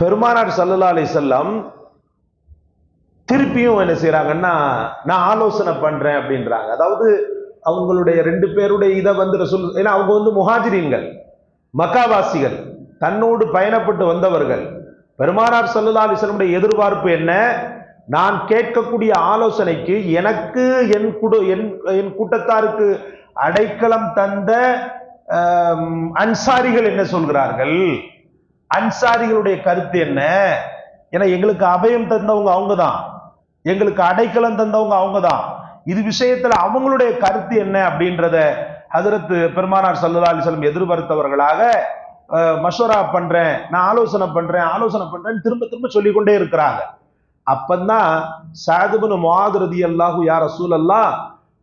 பெருமானார் சல்லல்லா அலி செல்லம் திருப்பியும் என்ன செய்யறாங்கன்னா நான் ஆலோசனை பண்றேன் அப்படின்றாங்க. அதாவது அவங்களுடைய ரெண்டு பேருடைய இதை வந்து ரசூல் ஏன்னா அவங்க வந்து முஹாஜிரீன்கள் மக்காவாசிகள் தன்னோடு பயணப்பட்டு வந்தவர்கள். பெருமானார் சல்லல்லா அலிஸ்லமுடைய எதிர்பார்ப்பு என்ன? நான் கேட்கக்கூடிய ஆலோசனைக்கு எனக்கு என் குடு என் என் கூட்டத்தாருக்கு அடைக்கலம் தந்த அன்சாரிகள் என்ன சொல்கிறார்கள்? அன்சாரிகளுடைய கருத்து என்ன? ஏன்னா எங்களுக்கு அபயம் தந்தவங்க அவங்க தான் எங்களுக்கு அடைக்கலம் தந்தவங்க அவங்க தான் இது விஷயத்துல அவங்களுடைய கருத்து என்ன அப்படின்றத ஹதரத்து பெருமானார் சல்லா அலிஸ்லம் எதிர்பார்த்தவர்களாக மஷோரா பண்றேன் நான் ஆலோசனை பண்றேன் ஆலோசனை பண்றேன்னு திரும்ப திரும்ப சொல்லிக்கொண்டே இருக்கிறாங்க. அப்பந்தான் சாதுபனு மாதுரதி அல்லாஹு யார் சூழல்லாம்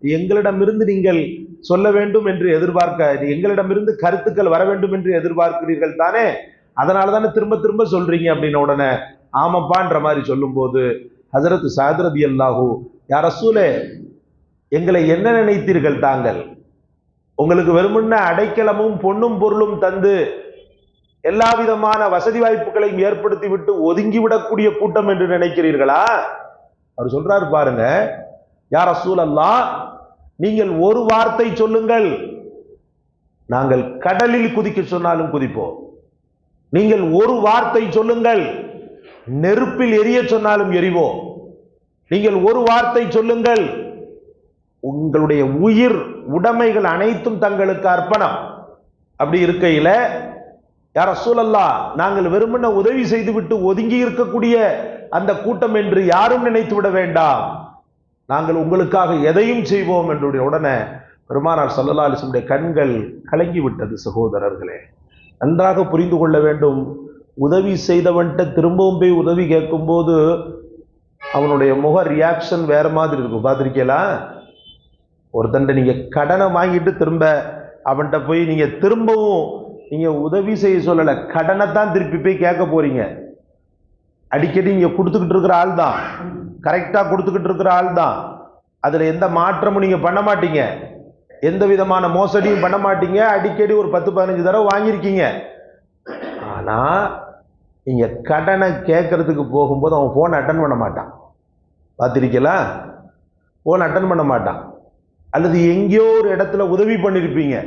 எங்களிடமிருந்து நீங்கள் சொல்ல வேண்டும் என்று எதிர்பார்க்க எங்களிடமிருந்து கருத்துக்கள் வர வேண்டும் என்று எதிர்பார்க்கிறீர்கள் தானே? அதனால தானே திரும்ப திரும்ப சொல்றீங்க அப்படின்ன உடனே ஆமாப்பான்ற மாதிரி சொல்லும்போது ஹசரத் சாதரதி அல்லாஹூ யார் ரசூலே எங்களை என்ன நினைத்தீர்கள் தாங்கள்? உங்களுக்கு வெறுமுன்ன அடைக்கலமும் பொன்னும் பொருளும் தந்து எல்லா விதமான வசதி வாய்ப்புகளையும் ஏற்படுத்தி விட்டு ஒதுங்கி விடக்கூடிய கூட்டம் என்று நினைக்கிறீர்களா? அவர் சொல்றாரு பாருங்க யார் ரசூல் நீங்கள் ஒரு வார்த்தை சொல்லுங்கள். நாங்கள் கடலில் குதிக்க சொன்னாலும் குதிப்போம். நீங்கள் ஒரு வார்த்தை சொல்லுங்கள். நெருப்பில் எரிய சொன்னாலும் எரிவோம் நீங்கள் ஒரு வார்த்தை சொல்லுங்கள். உங்களுடைய உயிர் உடைமைகள் அனைத்தும் தங்களுக்கு அர்ப்பணம். அப்படி இருக்கையில் யார சூழல்லா நாங்கள் வெறுமன உதவி செய்துவிட்டு ஒதுங்கி இருக்கக்கூடிய அந்த கூட்டம் என்று யாரும் நினைத்து விட வேண்டாம். நாங்கள் உங்களுக்காக எதையும் செய்வோம் என்று உடனே பெருமானார் சல்லல்லா அலிசனுடைய கண்கள் கலங்கி விட்டது சகோதரர்களே. நன்றாக புரிந்து கொள்ள வேண்டும். உதவி செய்தவன்கிட்ட திரும்பவும் போய் உதவி கேட்கும்போது அவனுடைய முக ரியாக்ஷன் வேறு மாதிரி இருக்கும். பார்த்துருக்கீங்களா? ஒருத்தன்ட்ட நீங்கள் கடனை வாங்கிட்டு திரும்ப அவன்கிட்ட போய் நீங்கள் திரும்பவும் நீங்கள் உதவி செய்ய சொல்லலை கடனை தான் திருப்பி போய் கேட்க போகிறீங்க அடிக்கடி இங்கே கொடுத்துக்கிட்டு இருக்கிற ஆள் தான். கரெக்டாக கொடுத்துக்கிட்டு இருக்கிற ஆள் தான். அதில் எந்த மாற்றமும் நீங்கள் பண்ண மாட்டீங்க. எந்த விதமான மோசடியும் பண்ண மாட்டீங்க. அடிக்கடி ஒரு பத்து பதினஞ்சு தடவை வாங்கியிருக்கீங்க. ஆனால் நீங்கள் கடனை கேட்கறதுக்கு போகும்போது அவன் ஃபோன் அட்டன் பண்ண மாட்டான். பார்த்துருக்கீங்களா? ஃபோன் அட்டன் பண்ண மாட்டான். அல்லது எங்கேயோ ஒரு இடத்துல உதவி பண்ணியிருப்பீங்க.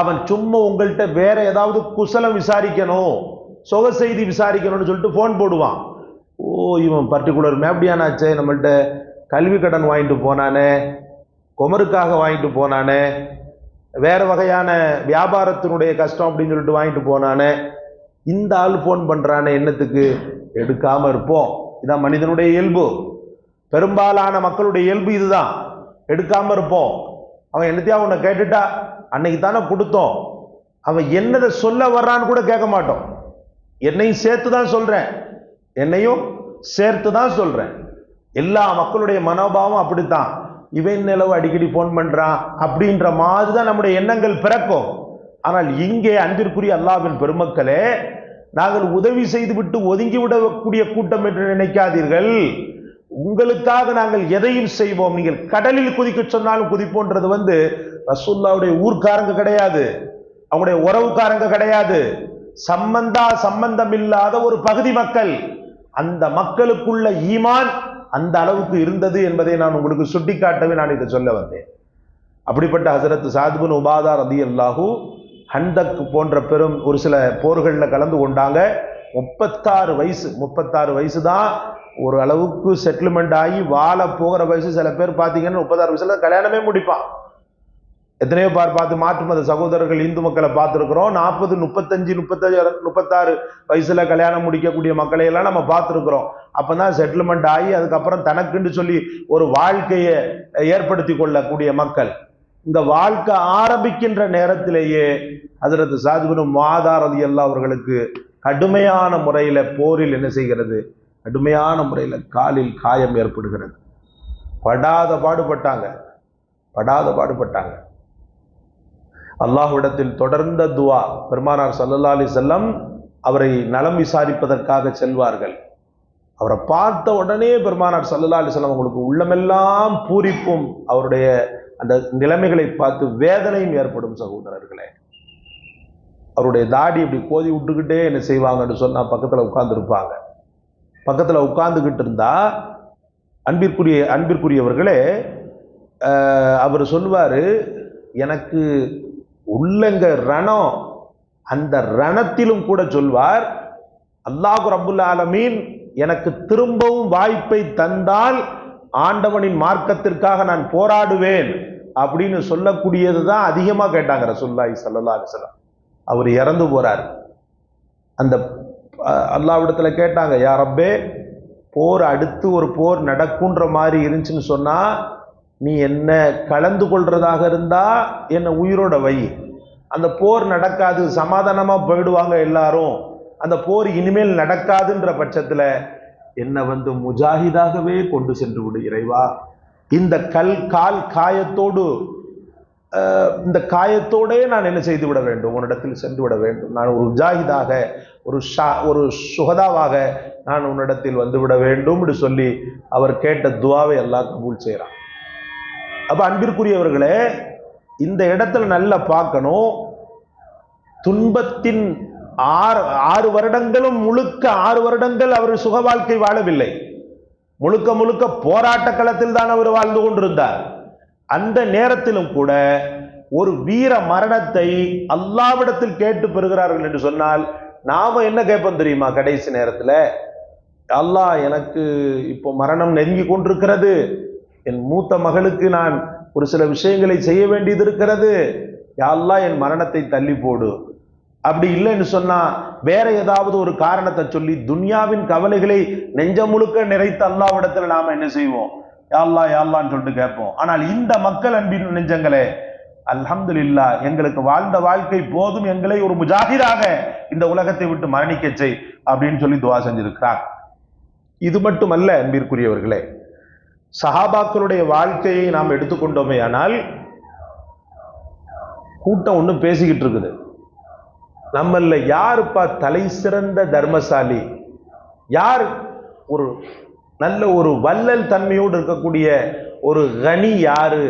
அவன் சும்மா உங்கள்கிட்ட வேற ஏதாவது குசலம் விசாரிக்கணும் சொக செய்தி விசாரிக்கணும்னு சொல்லிட்டு ஃபோன் போடுவான். ஓ இவன் பர்டிகுலர் மேப்டியானாச்சே நம்மள்கிட்ட கல்வி கடன் வாங்கிட்டு போனானே. குமருக்காக வாங்கிட்டு போனானே வேறு வகையான வியாபாரத்தினுடைய கஷ்டம் அப்படின்னு சொல்லிட்டு வாங்கிட்டு போனானே இந்த ஆள் ஃபோன் பண்ணுறானே என்னத்துக்கு? எடுக்காமல் இருப்போம். இதான் மனிதனுடைய இயல்பு. பெரும்பாலான மக்களுடைய இயல்பு இதுதான். எடுக்காமல் இருப்போம். அவன் என்னத்தையும் உன்னை கேட்டுட்டா? அன்னைக்கு தானே கொடுத்தோம். அவன் என்னதை சொல்ல வர்றான்னு கூட கேட்க மாட்டோம். என்னையும் சேர்த்து தான் சொல்கிறேன் என்னையும் சேர்த்து தான் சொல்கிறேன் எல்லா மக்களுடைய மனோபாவம் அப்படித்தான். இவன் நிலவு அடிக்கடி ஃபோன் பண்ணுறான் அப்படின்ற மாதிரி தான் நம்முடைய எண்ணங்கள் பிறக்கும். ஆனால் இங்கே அன்பிற்குரிய அல்லாவின் பெருமக்களே நாங்கள் உதவி செய்துவிட்டு ஒதுங்கி விடக்கூடிய கூட்டம் என்று நினைக்காதீர்கள். உங்களுக்காக நாங்கள் எதையும் செய்வோம். நீங்கள் கடலில் குதிக்க சொன்னாலும் குதிப்போன்றது வந்து ரசூல்லாவுடைய ஊர்க்காரங்க கிடையாது. அவங்களுடைய உறவுக்காரங்க கிடையாது. சம்பந்தா சம்பந்தம் இல்லாத ஒரு பகுதி மக்கள். அந்த மக்களுக்குள்ள ஈமான் அந்த அளவுக்கு இருந்தது என்பதை நான் உங்களுக்கு சுட்டிக்காட்டவே நான் இதை சொல்ல வந்தேன். அப்படிப்பட்ட ஹசரத் சாதுபின் உபாதார் அதி அல்லாஹூ ஹந்தக் போன்ற பெரும் ஒரு சில போர்களில் கலந்து கொண்டாங்க. முப்பத்தாறு வயசு முப்பத்தாறு வயசு தான் ஒரு அளவுக்கு செட்டில்மெண்ட் ஆகி வாழ போகிற வயசு சில பேர் பார்த்தீங்கன்னா முப்பத்தாறு வயசுல கல்யாணமே முடிப்பான். எத்தனையோ பார் பார்த்து மாற்று மத சகோதரர்கள் இந்து மக்களை பார்த்துருக்குறோம். நாற்பது முப்பத்தஞ்சு முப்பத்தஞ்சு முப்பத்தாறு வயசில் கல்யாணம் முடிக்கக்கூடிய மக்களை எல்லாம் நம்ம பார்த்துருக்குறோம். அப்போ தான் செட்டில்மெண்ட் ஆகி அதுக்கப்புறம் தனக்குன்னு சொல்லி ஒரு வாழ்க்கையை ஏற்படுத்தி கொள்ளக்கூடிய மக்கள். இந்த வாழ்க்கை ஆரம்பிக்கின்ற நேரத்திலேயே ஹதரத் சாதிபனும் மாதாரதி எல்லாம் அவர்களுக்கு கடுமையான முறையில் போரில் என்ன செய்கிறது? கடுமையான முறையில் காலில் காயம் ஏற்படுகிறது. படாத பாடுபட்டாங்க. படாத பாடுபட்டாங்க. அல்லாஹ்விடத்தில் தொடர்ந்த துவா பெருமானார் சல்லல்லா அலி செல்லம் அவரை நலம் விசாரிப்பதற்காக செல்வார்கள். அவரை பார்த்த உடனே பெருமானார் சல்லல்லா அலி செல்லம் அவங்களுக்கு உள்ளமெல்லாம் பூரிப்பும் அவருடைய அந்த நிலைமைகளை பார்த்து வேதனையும் ஏற்படும் சகோதரர்களே. அவருடைய தாடி இப்படி கோதி விட்டுக்கிட்டே என்ன செய்வாங்கன்னு சொன்னால் பக்கத்தில் உட்கார்ந்துருப்பாங்க. பக்கத்தில் உட்கார்ந்துக்கிட்டு இருந்தா அன்பிற்குரிய அன்பிற்குரியவர்களே அவர் சொல்வார் எனக்கு உள்ளங்க ரணம். அந்த ரணத்திலும் கூட சொல்வார் அல்லாஹ் ரப்புல் ஆலமீன் எனக்கு திரும்பவும் வாய்ப்பை தந்தால் ஆண்டவனின் மார்க்கத்திற்காக நான் போராடுவேன். அப்படின்னு சொல்லக்கூடியது தான் அதிகமாக கேட்டாங்க ரசுல்லாய் சல்லா அலிஸ்லாம் அவர் இறந்து போறார். அந்த அல்லாவிடத்தில் கேட்டாங்க யாரப்பே போர் அடுத்து ஒரு போர் நடக்குன்ற மாதிரி இருந்துச்சுன்னு சொன்னால் நீ என்ன கலந்து கொள்றதாக இருந்தா என்னை உயிரோட வை. அந்த போர் நடக்காது சமாதானமாக போயிடுவாங்க எல்லாரும். அந்த போர் இனிமேல் நடக்காதுன்ற பட்சத்தில் என்னை வந்து முஜாஹிதாகவே கொண்டு சென்று விடு இறைவா. இந்த கல் கால் காயத்தோடு இந்த காயத்தோடே நான் என்ன செய்து விட வேண்டும்? உன்னிடத்தில் சென்று விட வேண்டும். நான் ஒரு முஜாஹிதாக ஒரு ஷா ஒரு சுகதாவாக நான் உன்னிடத்தில் வந்து விட வேண்டும் என்று சொல்லி அவர் கேட்ட துவாவை எல்லாம் கபூல் செய்கிறான். அப்போ அன்பிற்குரியவர்களே இந்த இடத்துல நல்லா பார்க்கணும். துன்பத்தின் ஆறு ஆறு வருடங்களும் முழுக்க ஆறு வருடங்கள் அவர் சுக வாழ்க்கை வாழவில்லை. முழுக்க முழுக்க போராட்ட களத்தில் தான் அவர் வாழ்ந்து கொண்டிருந்தார். அந்த நேரத்திலும் கூட ஒரு வீர மரணத்தை அல்லாவிடத்தில் கேட்டு பெறுகிறார்கள் என்று சொன்னால் நாம என்ன கேட்போம் தெரியுமா கடைசி நேரத்தில்? அல்லாஹ் எனக்கு இப்போ மரணம் நெருங்கி கொண்டிருக்கிறது. என் மூத்த மகளுக்கு நான் ஒரு சில விஷயங்களை செய்ய வேண்டியது இருக்கிறது. யாரெல்லாம் என் மரணத்தை தள்ளி போடு. அப்படி இல்லைன்னு சொன்னால் வேற ஏதாவது ஒரு காரணத்தை சொல்லி துன்யாவின் கவலைகளை நெஞ்சம் முழுக்க நிறைத்த அல்லாவிடத்தில் நாம் என்ன செய்வோம்? யாழ்லா யாழ்லான்னு சொல்லிட்டு கேட்போம். ஆனால் இந்த மக்கள் அன்பின் நெஞ்சங்களே அல்ஹம்துலில்லா எங்களுக்கு வாழ்ந்த வாழ்க்கை போதும் எங்களை ஒரு முஜாஹிராக இந்த உலகத்தை விட்டு மரணிக்க செய் அப்படின்னு சொல்லி துவா செஞ்சிருக்கிறார். இது மட்டுமல்ல அன்பிற்குரியவர்களே சஹாபாக்களுடைய வாழ்க்கையை நாம் எடுத்துக்கொண்டோமே ஆனால் கூட்டம் ஒன்று பேசிக்கிட்டு இருக்குது. நம்மள யாருப்பா தலை சிறந்த தர்மசாலி? யார் ஒரு நல்ல ஒரு வள்ளல் தன்மையோடு இருக்கக்கூடிய ஒரு கனி யாரு?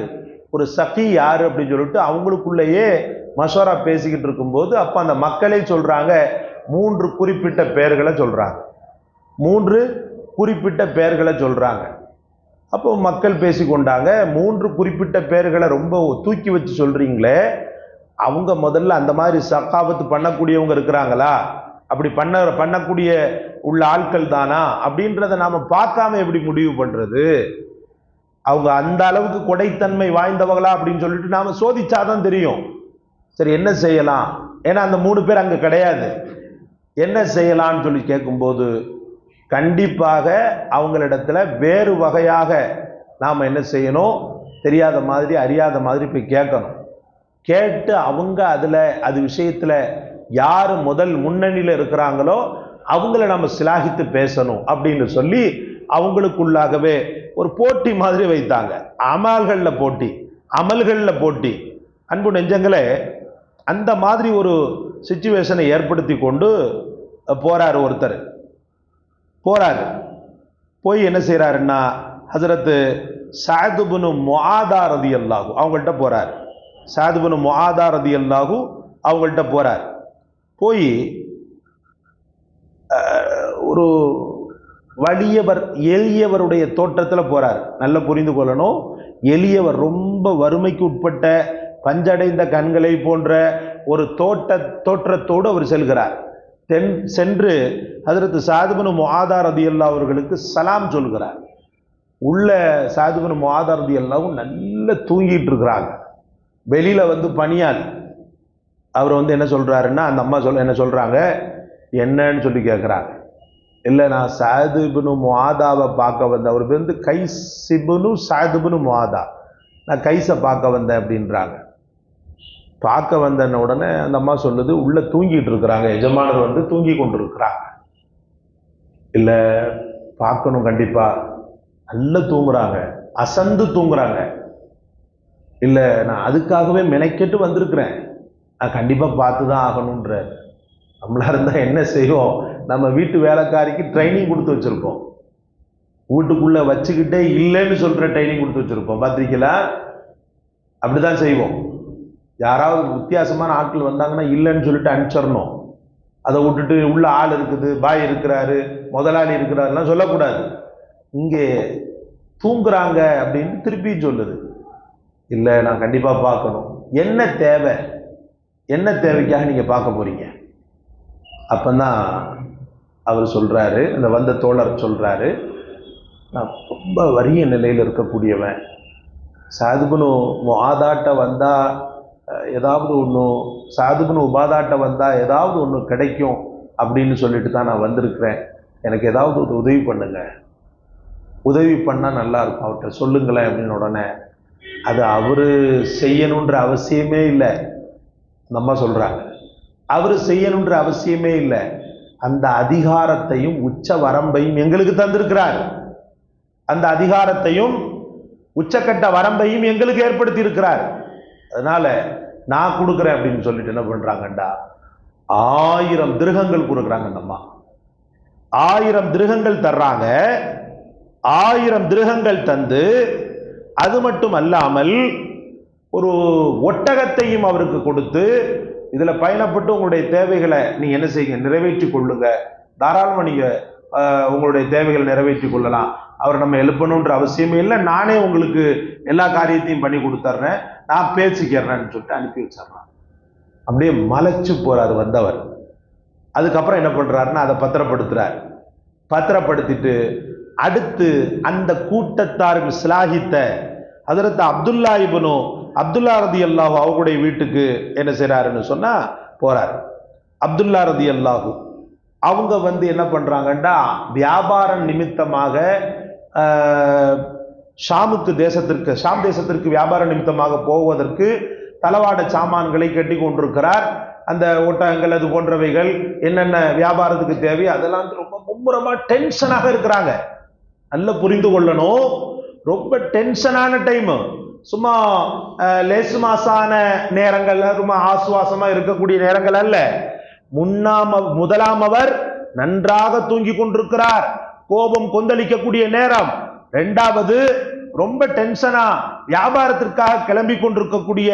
ஒரு சகி யாரு அப்படின்னு சொல்லிட்டு அவங்களுக்குள்ளேயே மசோரா பேசிக்கிட்டு இருக்கும்போது அப்போ அந்த மக்களே சொல்கிறாங்க மூன்று குறிப்பிட்ட பெயர்களை சொல்கிறாங்க மூன்று குறிப்பிட்ட பெயர்களை சொல்கிறாங்க அப்போ மக்கள் பேசிக்கொண்டாங்க. மூன்று குறிப்பிட்ட பேர்களை ரொம்ப தூக்கி வச்சு சொல்கிறீங்களே அவங்க முதல்ல அந்த மாதிரி சக்காபத்து பண்ணக்கூடியவங்க இருக்கிறாங்களா? அப்படி பண்ண பண்ணக்கூடிய உள்ள ஆட்கள் தானா? அப்படின்றத நாம் பார்க்காம எப்படி முடிவு பண்ணுறது அவங்க அந்த அளவுக்கு கொடைத்தன்மை வாய்ந்தவங்களா அப்படின்னு சொல்லிட்டு நாம் சோதிச்சாதான் தெரியும். சரி என்ன செய்யலாம்? ஏன்னா அந்த மூணு பேர் அங்கே கிடையாது. என்ன செய்யலான்னு சொல்லி கேட்கும்போது கண்டிப்பாக அவங்களிடத்துல வேறு வகையாக நாம் என்ன செய்யணும்? தெரியாத மாதிரி அறியாத மாதிரி போய் கேட்கணும். கேட்டு அவங்க அதில் அது விஷயத்தில் யார் முதல் முன்னணியில் இருக்கிறாங்களோ அவங்கள நம்ம சிலாகித்து பேசணும் அப்படின்னு சொல்லி அவங்களுக்குள்ளாகவே ஒரு போட்டி மாதிரி வைத்தாங்க. அமல்களில் போட்டி அமல்களில் போட்டி. அன்பு நெஞ்சங்களே அந்த மாதிரி ஒரு சுச்சுவேஷனை ஏற்படுத்தி கொண்டு போகிறார் ஒருத்தர். போகிறார் போய் என்ன செய்கிறாருன்னா ஹசரத்து சாதுபுனு முஆதா ரதி அல்லாஹு அவங்கள்ட்ட போகிறார் சாதுபுனு முஆதா ரதி அல்லாஹு அவங்கள்ட்ட போகிறார் போய் ஒரு வலியவர் எளியவருடைய தோற்றத்தில் போகிறார் நல்லா புரிந்து கொள்ளணும். எளியவர் ரொம்ப வறுமைக்கு உட்பட்ட பஞ்சடைந்த கண்களை போன்ற ஒரு தோட்ட தோற்றத்தோடு அவர் செல்கிறார். தென் சென்று ஹதரத்து சாதுபனு முஆதா ரதியல்லா அவர்களுக்கு சலாம் சொல்கிறார். உள்ள சாதுபனு முஆதா ரதியல்லாவும் நல்லா தூங்கிட்டு இருக்கிறாங்க. வெளியில் வந்து பணியால் அவர் வந்து என்ன சொல்கிறாருன்னா அந்த அம்மா சொல்ல என்ன சொல்கிறாங்க என்னன்னு சொல்லி கேட்குறாங்க இல்லை நான் சாதுபுனு முஆதாவை பார்க்க வந்தேன். அவர் வந்து கைசிபுனு சாதுபுனு மாதா நான் கைஸை பார்க்க வந்தேன் அப்படின்றாங்க. பார்க்க வந்தன உடனே அந்த அம்மா சொல்லுது உள்ளே தூங்கிட்டு இருக்கிறாங்க. எஜமானர் வந்து தூங்கி கொண்டு இருக்கிறாங்க இல்லை பார்க்கணும் கண்டிப்பாக நல்லா தூங்குறாங்க. அசந்து தூங்குறாங்க. இல்லை நான் அதுக்காகவே மெனக்கெட்டு வந்திருக்கிறேன். நான் கண்டிப்பாக பார்த்து தான் ஆகணுன்ற நம்மளா இருந்தால் என்ன செய்வோம்? நம்ம வீட்டு வேலைக்காரிக்கு ட்ரைனிங் கொடுத்து வச்சுருப்போம். வீட்டுக்குள்ளே வச்சுக்கிட்டே இல்லைன்னு சொல்கிற ட்ரைனிங் கொடுத்து வச்சுருப்போம். பார்த்துருக்கீங்களா அப்படி அப்படிதான் செய்வோம். யாராவது வித்தியாசமான ஆட்கள் வந்தாங்கன்னா இல்லைன்னு சொல்லிட்டு அனுப்பிச்சிடணும். அதை விட்டுட்டு உள்ள ஆள் இருக்குது பாய் இருக்கிறாரு முதலாளி இருக்கிறாருலாம் சொல்லக்கூடாது. இங்கே தூங்குறாங்க அப்படின்னு திருப்பி சொல்லுது. இல்லை நான் கண்டிப்பாக பார்க்கணும். என்ன தேவை? என்ன தேவைக்காக நீங்கள் பார்க்க போகிறீங்க அப்போ தான் அவர் சொல்கிறாரு அந்த வந்த தோழர் சொல்கிறாரு நான் ரொம்ப வறிய நிலையில் இருக்கக்கூடியவன். சாதுபுனு ஆதாட்ட வந்தால் ஏதாவது ஒன்று சாதுக்குன்னு உபாதாட்ட வந்தால் ஏதாவது ஒன்று கிடைக்கும் அப்படின்னு சொல்லிட்டு தான் நான் வந்திருக்கிறேன். எனக்கு ஏதாவது ஒரு உதவி பண்ணுங்கள் உதவி பண்ணால் நல்லாயிருக்கும் அவர்கிட்ட சொல்லுங்களேன் அப்படின்னு உடனே. அது அவர் செய்யணுன்ற அவசியமே இல்லை. நம்ம சொல்கிறாங்க அவர் செய்யணுன்ற அவசியமே இல்லை. அந்த அதிகாரத்தையும் உச்ச வரம்பையும் எங்களுக்கு தந்திருக்கிறார். அந்த அதிகாரத்தையும் உச்சக்கட்ட வரம்பையும் எங்களுக்கு ஏற்படுத்தி இருக்கிறார் அதனால் நான் கொடுக்குறேன் அப்படின்னு சொல்லிட்டு என்ன பண்ணுறாங்கண்டா ஆயிரம் திருகங்கள் கொடுக்குறாங்க அந்த அம்மா ஆயிரம் திருகங்கள் தர்றாங்க. ஆயிரம் திருகங்கள் தந்து அது மட்டும் அல்லாமல் ஒரு ஒட்டகத்தையும் அவருக்கு கொடுத்து இதில் பயணப்பட்டு உங்களுடைய தேவைகளை நீங்கள் என்ன செய்யுங்க நிறைவேற்றி கொள்ளுங்க. தாராளமாக நீங்கள் உங்களுடைய தேவைகளை நிறைவேற்றி கொள்ளலாம். அவர் நம்ம எழுப்பணுன்ற அவசியமே இல்லை. நானே உங்களுக்கு எல்லா காரியத்தையும் பண்ணி கொடுத்துட்றேன் நான் பேசிக்கிறேன்னு சொல்லிட்டு அனுப்பி வச்சிடறான். அப்படியே மலைச்சு போறாரு வந்தவர். அதுக்கப்புறம் என்ன பண்றாருன்னா அதை பத்திரப்படுத்துகிறார் பத்திரப்படுத்திட்டு அடுத்து அந்த கூட்டத்தாருக்கு சிலாகித்த ஹதரத் அப்துல்லா இப்னு அப்துல்லா ரதி அல்லாஹு அவங்களுடைய வீட்டுக்கு என்ன செய்கிறாருன்னு சொன்னால் போறார். அப்துல்லா ரதி அல்லாஹு அவங்க வந்து என்ன பண்ணுறாங்கன்னா வியாபாரம் நிமித்தமாக ஷாமுக்கு தேசத்திற்கு ஷாம் தேசத்திற்கு வியாபார நிமித்தமாக போவதற்கு தளவாட சாமான்களை கட்டி கொண்டிருக்கிறார். அந்த ஒட்டகங்கள் அது போன்றவைகள் என்னென்ன வியாபாரத்துக்கு தேவை அதெல்லாம் வந்து ரொம்ப மும்முரமாக டென்ஷனாக இருக்கிறாங்க. நல்லா புரிந்து கொள்ளணும். ரொம்ப டென்ஷனான டைம் சும்மா லேசு மாசான நேரங்கள் ரொம்ப ஆசுவாசமா இருக்கக்கூடிய நேரங்கள் அல்ல. முன்னாம முதலாம் அவர் நன்றாக தூங்கி கொண்டிருக்கிறார். கோபம் கொந்தளிக்கக்கூடிய நேரம். ரெண்டாவது ரொம்ப டென்ஷனா வியாபாரத்திற்காக கிளம்பி கொண்டிருக்கக்கூடிய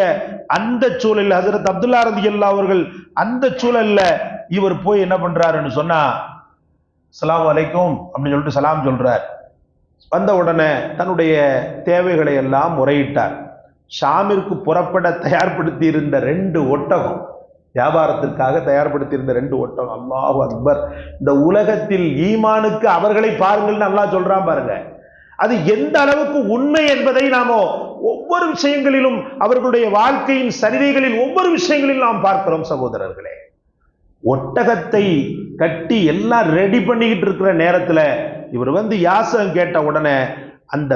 அந்த சூழலில் ஹசரத் அப்துல்லா ரதி அவர்கள் அந்த சூழல்ல இவர் போய் என்ன பண்றாருன்னு சொன்னா சலாம் வலைக்கும் அப்படின்னு சொல்லிட்டு சலாம் சொல்றார். வந்த உடனே தன்னுடைய தேவைகளை எல்லாம் முறையிட்டார். ஷாமிற்கு புறப்பட தயார்படுத்தி இருந்த ரெண்டு ஒட்டகம் வியாபாரத்திற்காக தயார்படுத்தி இருந்த ரெண்டு ஒட்டகம் அல்லாஹு அக்பர். இந்த உலகத்தில் ஈமானுக்கு அவர்களை பாருங்கள்னு நல்லா சொல்றான் பாருங்க. அது எந்த அளவுக்கு உண்மை என்பதை நாமோ ஒவ்வொரு விஷயங்களிலும் அவர்களுடைய வாழ்க்கையின் சரிதைகளில் ஒவ்வொரு விஷயங்களிலும் நாம் பார்க்கிறோம் சகோதரர்களே. ஒட்டகத்தை கட்டி எல்லாம் ரெடி பண்ணிக்கிட்டு இருக்கிற நேரத்தில் இவர் வந்து யாசகம் கேட்ட உடனே அந்த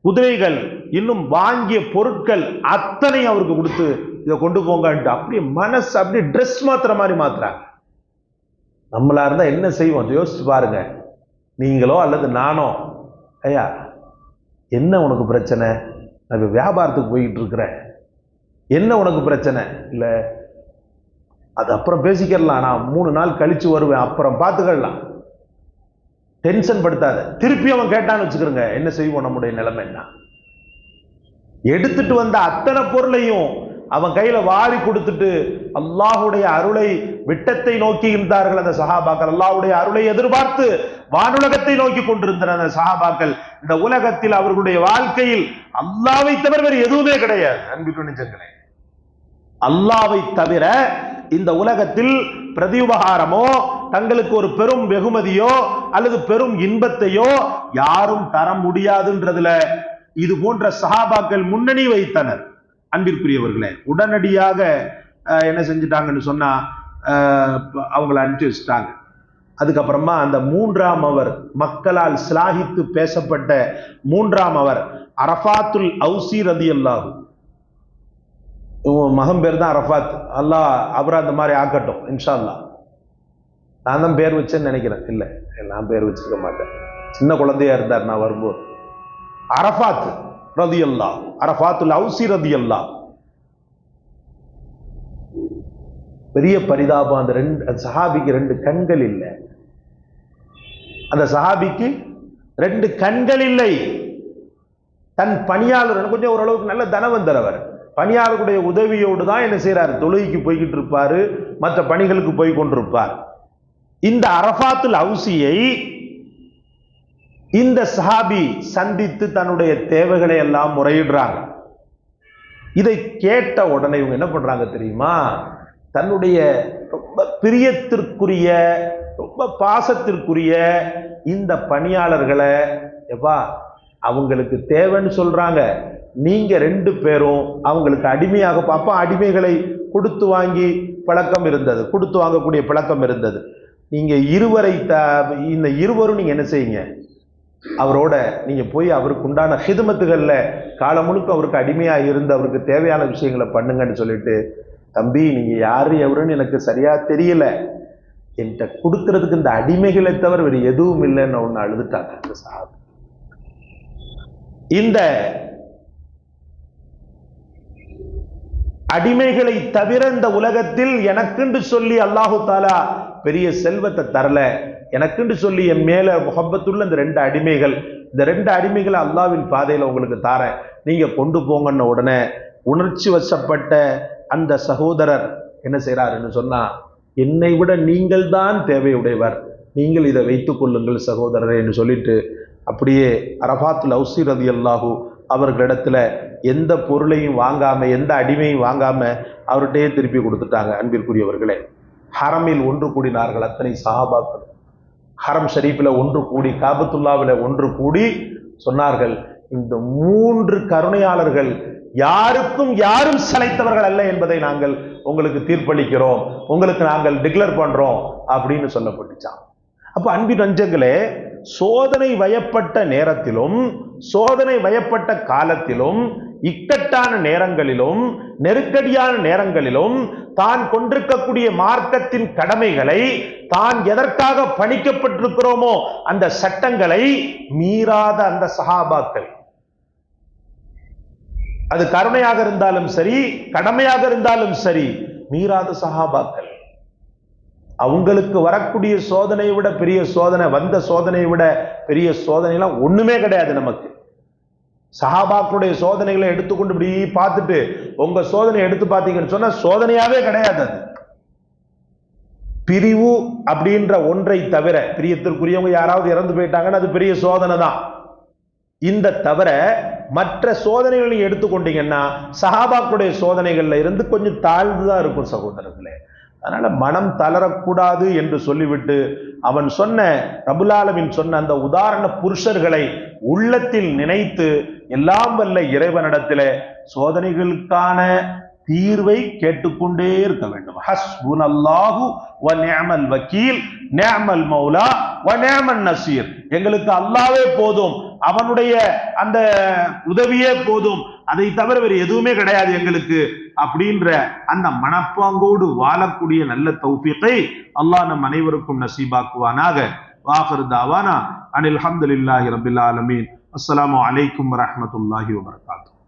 குதிரைகள் இன்னும் வாங்கிய பொருட்கள் அத்தனை அவருக்கு கொடுத்து இதை கொண்டு போங்கன்ட்டு. அப்படியே மனசு அப்படியே ட்ரெஸ் மாத்துற மாதிரி மாத்துறாங்க. நம்மளா இருந்தால் என்ன செய்வோம்? யோசிச்சு பாருங்க. நீங்களோ அல்லது நானோ ஐயா என்ன உனக்கு பிரச்சனை? நான் வியாபாரத்துக்கு போய்கிட்டு இருக்கிறேன் என்ன உனக்கு பிரச்சனை? இல்லை அது அப்புறம் பேசிக்கலாம் நான் மூணு நாள் கழித்து வருவேன். அப்புறம் பார்த்துக்கலாம் டென்ஷன் படுத்தாத. திருப்பி அவன் கேட்டான்னு வச்சுக்கிறோங்க என்ன செய்வோம்? நம்முடைய நிலைமை என்ன? எடுத்துட்டு வந்த அத்தனை பொருளையும் அவன் கையில வாரி கொடுத்துட்டு அல்லாஹுடைய அருளை விட்டத்தை நோக்கி இருந்தார்கள் அந்த சஹாபாக்கள். அல்லாஹுடைய அருளை எதிர்பார்த்து வானுலகத்தை நோக்கி கொண்டிருந்தனர் அந்த சஹாபாக்கள். இந்த உலகத்தில் அவர்களுடைய வாழ்க்கையில் அல்லாவை தவிர வேறு எதுவுமே கிடையாது. அன்பிட்டு நிஜங்களே அல்லாவை தவிர இந்த உலகத்தில் பிரதியுபகாரமோ தங்களுக்கு ஒரு பெரும் வெகுமதியோ அல்லது பெரும் இன்பத்தையோ யாரும் தர முடியாதுன்றதுல இது போன்ற சஹாபாக்கள் முன்னணி வைத்தனர். அன்பிற்குரியவர்களே உடனடியாக என்ன செஞ்சிட்டாங்கன்னு சொன்னால் அவங்கள அனுப்பிச்சு வச்சுட்டாங்க. அதுக்கப்புறமா அந்த மூன்றாம் அவர் மக்களால் சிலாகித்து பேசப்பட்ட மூன்றாம் அவர் அரஃபாத்துல் அவுசி ரதி அல்லாஹு இவன் மகன் பேர் தான் அரஃபாத். அல்லாஹ் அவரை அந்த மாதிரி ஆக்கட்டும் இன்ஷா அல்லாஹ் நான் தான் பேர் வச்சேன்னு நினைக்கிறேன். இல்லை நான் பேர் வச்சிருக்க மாட்டேன். சின்ன குழந்தையா இருந்தார் நான் வரும்போது. அரஃபாத். ரதி அல்லா அரஃபாத்துல் அவுசி ரதி அல்லா பெரிய பரிதாபம் அந்த ரெண்டு அந்த சஹாபிக்கு ரெண்டு கண்கள் இல்லை. அந்த சஹாபிக்கு ரெண்டு கண்கள் இல்லை. தன் பணியாளர் கொஞ்சம் ஓரளவுக்கு நல்ல தனவந்தர் அவர். பணியாளருடைய உதவியோடு தான் என்ன செய்கிறார் தொழுகைக்கு போய்கிட்டு இருப்பார் மற்ற பணிகளுக்கு போய் கொண்டிருப்பார். இந்த அரஃபாத்துல் அவுசியை இந்த சஹாபி சந்தித்து தன்னுடைய தேவைகளை எல்லாம் முறையிடுறாங்க. இதை கேட்ட உடனே இவங்க என்ன பண்றாங்க தெரியுமா? தன்னுடைய ரொம்ப பிரியத்திற்குரிய ரொம்ப பாசத்திற்குரிய இந்த பணியாளர்களை எப்பா அவங்களுக்கு தேவைன்னு சொல்றாங்க. நீங்க ரெண்டு பேரும் அவங்களுக்கு அடிமையாக பார்ப்போம் அடிமைகளை கொடுத்து வாங்கி பழக்கம் இருந்தது கொடுத்து வாங்கக்கூடிய பழக்கம் இருந்தது. நீங்க இருவரை த இந்த இருவரும் நீங்க என்ன செய்யுங்க? அவரோட நீங்க போய் அவருக்கு உண்டான ஹிதமத்துகளில் காலம் முழுக்க அவருக்கு அடிமையா இருந்து அவருக்கு தேவையான விஷயங்களை பண்ணுங்கன்னு சொல்லிட்டு தம்பி நீங்க யாரு எவருன்னு எனக்கு சரியா தெரியல. என்கிட்ட கொடுக்கறதுக்கு இந்த அடிமைகளை தவிர வேறு எதுவும் இல்லைன்னு ஒன்று அழுதுட்டாங்க அந்த சாது இந்த அடிமைகளை தவிர இந்த உலகத்தில் எனக்குண்டு சொல்லி அல்லாஹு தாலா பெரிய செல்வத்தை தரல. எனக்குன்னு சொல்லி என் மேலே முகப்பத்துள்ள இந்த ரெண்டு அடிமைகள் இந்த ரெண்டு அடிமைகளை அல்லாவின் பாதையில் உங்களுக்கு தாரேன். நீங்கள் கொண்டு போங்கன்ன உடனே உணர்ச்சி வசப்பட்ட அந்த சகோதரர் என்ன செய்கிறாருன்னு சொன்னால் என்னை விட நீங்கள் தான் தேவையுடையவர். நீங்கள் இதை வைத்து கொள்ளுங்கள் சகோதரரே என்று சொல்லிட்டு அப்படியே அரபாத்துல் ஹவுசி ரதி அல்லாஹூ அவர்களிடத்துல எந்த பொருளையும் வாங்காமல் எந்த அடிமையும் வாங்காமல் அவர்கிட்டயே திருப்பி கொடுத்துட்டாங்க அன்பிற்குரியவர்களே. ஹரமில் ஒன்று கூடினார்கள் அத்தனை சஹாபாக்கள் ஹரம் ஷரீஃபில் ஒன்று கூடி காபத்துல்லாவில் ஒன்று கூடி சொன்னார்கள் இந்த மூன்று கருணையாளர்கள் யாருக்கும் யாரும் சளைத்தவர்கள் அல்ல என்பதை நாங்கள் உங்களுக்கு தீர்ப்பளிக்கிறோம் உங்களுக்கு நாங்கள் டிக்ளேர் பண்றோம் அப்படின்னு சொல்லப்பட்டுச்சான் அப்போ அன்பின் நஞ்சங்களே சோதனை வயப்பட்ட நேரத்திலும் சோதனை வயப்பட்ட காலத்திலும் இக்கட்டான நேரங்களிலும் நெருக்கடியான நேரங்களிலும் தான் கொண்டிருக்கக்கூடிய மார்க்கத்தின் கடமைகளை தான் எதற்காக பணிக்கப்பட்டிருக்கிறோமோ அந்த சட்டங்களை மீறாத அந்த சகாபாக்கள் அது கருணையாக இருந்தாலும் சரி கடமையாக இருந்தாலும் சரி மீறாத சகாபாக்கள் அவங்களுக்கு வரக்கூடிய சோதனையை விட பெரிய சோதனை வந்த சோதனையை விட பெரிய சோதனைலாம் ஒண்ணுமே கிடையாது நமக்கு. சஹாபாக்களுடைய சோதனைகளை எடுத்துக்கொண்டு இப்படி பார்த்துட்டு உங்க சோதனை எடுத்து பார்த்தீங்கன்னு சொன்னா சோதனையாவே கிடையாது அது. பிரிவு அப்படின்ற ஒன்றை தவிர பிரியத்திற்குரியவங்க யாராவது இறந்து போயிட்டாங்கன்னு அது பெரிய சோதனை தான். இந்த தவிர மற்ற சோதனைகளையும் எடுத்துக்கொண்டீங்கன்னா சஹாபாக்களுடைய சோதனைகளில் இருந்து கொஞ்சம் தாழ்ந்துதான் இருக்கும் சகோதரர்களே. அதனால் மனம் தளரக்கூடாது என்று சொல்லிவிட்டு அவன் சொன்ன ரபுலாலமின் சொன்ன அந்த உதாரண புருஷர்களை உள்ளத்தில் நினைத்து எல்லாம் வல்ல இறைவனிடத்தில் சோதனைகளுக்கான தீர்வை கேட்டுக்கொண்டே இருக்க வேண்டும். ஹஸ்புன் அல்லாஹு வ நிஅமல் வக்கீல் நேமல் மௌலா வ நேமன் நசீர். எங்களுக்கு அல்லாவே போதும் அவனுடைய அந்த உதவியே போதும் அதை தவிர வேறு எதுவுமே கிடையாது எங்களுக்கு அப்படின்ற அந்த மனப்பாங்கோடு வாழக்கூடிய நல்ல தௌஃபீக்கை அல்லாஹ் நம் அனைவருக்கும் நசீபாக்குவானாக. வாஹர் தாவானா. அனில் அல்ஹம்துலில்லாஹி ரபில் ஆலமீன். அஸ்லாம் அலைக்கும் வரமத்துல்லாஹி வபரகாத்துஹு.